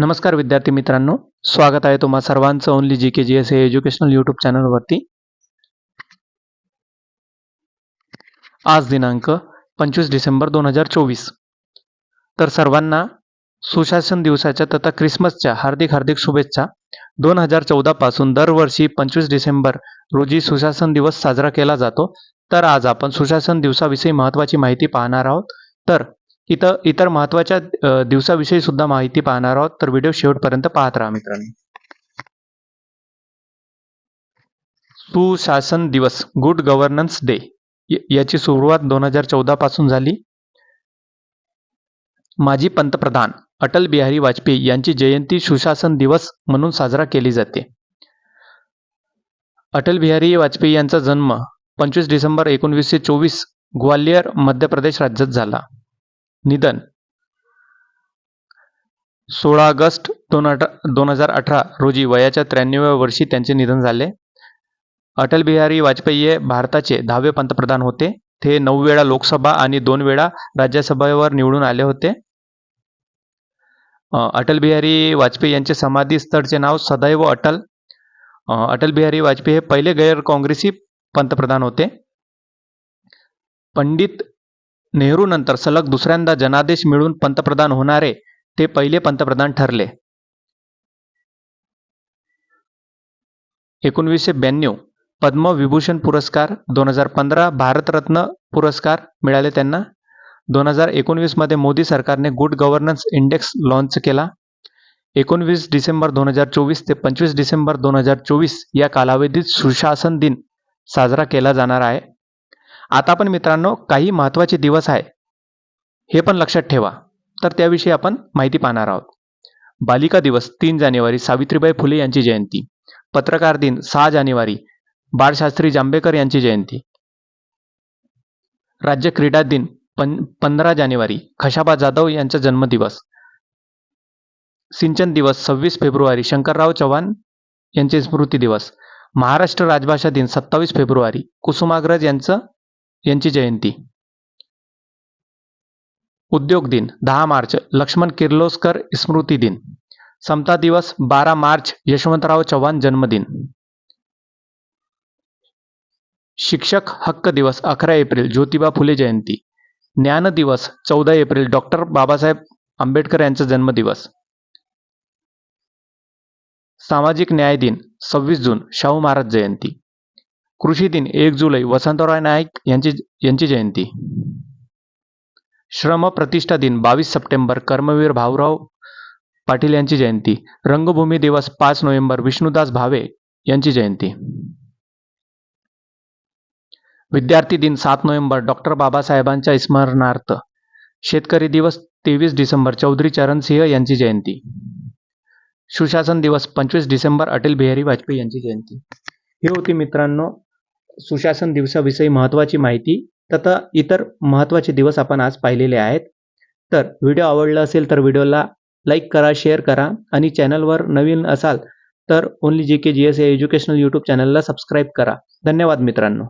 नमस्कार विद्यार्थी मित्रांनो. स्वागत आहे तुम्हा सर्वांचं only G K G S हे एज्युकेशनल यूट्यूब चॅनलवरती आज दिनांक पंचवीस डिसेंबर दोन हजार चोवीस. तर सर्वांना सुशासन दिवसाच्या तथा क्रिसमसच्या हार्दिक हार्दिक शुभेच्छा. दोन हजार चौदापासून दरवर्षी पंचवीस डिसेंबर रोजी सुशासन दिवस साजरा केला जातो. तर आज आपण सुशासन दिवसाविषयी महत्त्वाची माहिती पाहणार आहोत. तर इथं इतर महत्त्वाच्या दिवसाविषयी सुद्धा माहिती पाहणार आहोत. तर व्हिडिओ शेवटपर्यंत पाहत राहा मित्रांनो. सुशासन दिवस गुड गव्हर्नन्स डे याची सुरुवात दोन हजार चौदा पासून झाली. माजी पंतप्रधान अटल बिहारी वाजपेयी यांची जयंती सुशासन दिवस म्हणून साजरा केली जाते. अटल बिहारी वाजपेयी यांचा जन्म पंचवीस डिसेंबर एकोणवीसशे चोवीस ग्वाल्हेर मध्य प्रदेश राज्यात झाला. निधन. सोळा ऑगस्ट दोन अठरा दोन हजार अठरा रोजी वयाच्या त्र्याण्णव्या वर्षी त्यांचे निधन झाले. अटल बिहारी वाजपेयी हे भारताचे दहावे पंतप्रधान होते. ते नऊ वेळा लोकसभा आणि दोन वेळा राज्यसभेवर निवडून आले होते. अटल बिहारी वाजपेयी यांचे समाधी स्थळचे नाव सदैव अटल. अटल बिहारी वाजपेयी हे पहिले गैर काँग्रेसी पंतप्रधान होते. पंडित नेहरू नंतर सलग दुसऱ्यांदा जनादेश मिळून पंतप्रधान होणारे ते पहिले पंतप्रधान ठरले. एकोणवीसशे ब्याण्णव पद्मविभूषण पुरस्कार दोन हजार पंधरा भारतरत्न पुरस्कार मिळाले त्यांना. दोन हजार एकोणवीसमध्ये मोदी सरकारने गुड गव्हर्नन्स इंडेक्स लॉन्च केला. एकोणवीस डिसेंबर दोन हजार चोवीस ते पंचवीस डिसेंबर दोन हजार चोवीस या कालावधीत सुशासन दिन साजरा केला जाणार आहे. आता पण मित्रांनो काही महत्त्वाचे दिवस आहे. हे पण लक्षात ठेवा. तर त्याविषयी आपण माहिती पाहणार आहोत. बालिका दिवस तीन जानेवारी सावित्रीबाई फुले यांची जयंती. पत्रकार दिन सहा जानेवारी बाळशास्त्री जांभेकर यांची जयंती. राज्य क्रीडा दिन पं पंधरा जानेवारी खशाबा जाधव यांचा जन्मदिवस. सिंचन दिवस सव्वीस फेब्रुवारी शंकरराव चव्हाण यांचे स्मृती दिवस. महाराष्ट्र राजभाषा दिन सत्तावीस फेब्रुवारी कुसुमाग्रज यांचं यांची जयंती. उद्योग दिन दहा मार्च लक्ष्मण किर्लोस्कर स्मृती दिन. समता दिवस बारा मार्च यशवंतराव चव्हाण जन्मदिन. शिक्षक हक्क दिवस अकरा एप्रिल ज्योतिबा फुले जयंती. ज्ञान दिवस चौदा एप्रिल डॉक्टर बाबासाहेब आंबेडकर यांचा जन्मदिवस. सामाजिक न्याय दिन सव्वीस जून शाहू महाराज जयंती. कृषी दिन एक जुलै. वसंतराव नाईक यांची यांची जयंती. श्रम प्रतिष्ठा दिन बावीस सप्टेंबर. कर्मवीर भाऊराव पाटील यांची जयंती. रंगभूमी दिवस पाच नोव्हेंबर. विष्णुदास भावे यांची जयंती. विद्यार्थी दिन सात नोव्हेंबर. डॉक्टर बाबासाहेबांच्या स्मरणार्थ. शेतकरी दिवस तेवीस डिसेंबर. चौधरी चरणसिंह यांची जयंती. सुशासन दिवस पंचवीस डिसेंबर. अटल बिहारी वाजपेयी यांची जयंती. हे होती मित्रांनो सुशासन दिवसाविषयी महत्त्वाची माहिती तथा इतर महत्त्वाचे दिवस आपण आज पाहिलेले आहेत. तर व्हिडिओ आवडला असेल तर व्हिडिओला लाईक करा शेअर करा आणि चॅनलवर नवीन असाल तर only G K G S या एज्युकेशनल यूट्यूब चॅनलला सबस्क्राईब करा. धन्यवाद मित्रांनो.